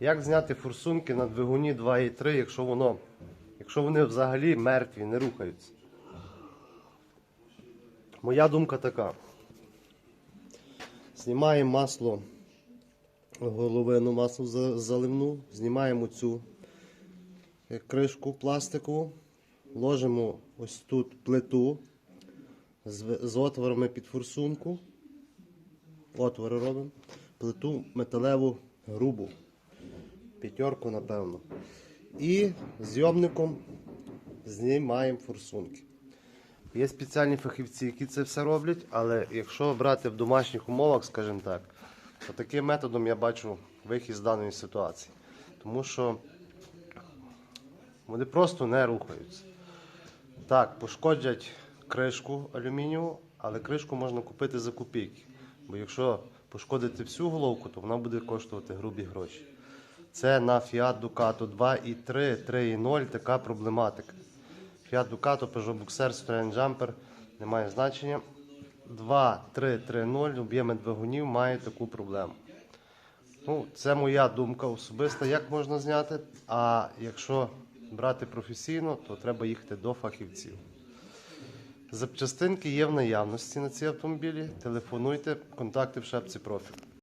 Як зняти форсунки на двигуні 2.3, якщо воно, якщо вони взагалі мертві, не рухаються? Моя думка така. Знімаємо масло, головину масло заливну, знімаємо цю е, кришку пластикову, ложимо ось тут плиту з, з отворами під форсунку. Отвори робимо. Плиту металеву грубу. П'ятерку, напевно. І зйомником знімаємо форсунки. Є спеціальні фахівці, які це все роблять, але якщо брати в домашніх умовах, скажімо так, то таким методом я бачу вихід з даної ситуації. Тому що вони просто не рухаються. Так, пошкодять кришку алюмінієву, але кришку можна купити за копійки. Бо якщо пошкодити всю головку, то вона буде коштувати грубі гроші. Це на Fiat Ducato 2.3, 3.0 така проблематика. Fiat Ducato, Peugeot Boxer, Citroen Jumper немає значення. 2, 3, 3, 0 об'єми двигунів мають таку проблему. Ну, це моя думка особиста, як можна зняти. А якщо брати професійно, то треба їхати до фахівців. Запчастинки є в наявності на ці автомобілі. Телефонуйте, контакти в шапці профіль.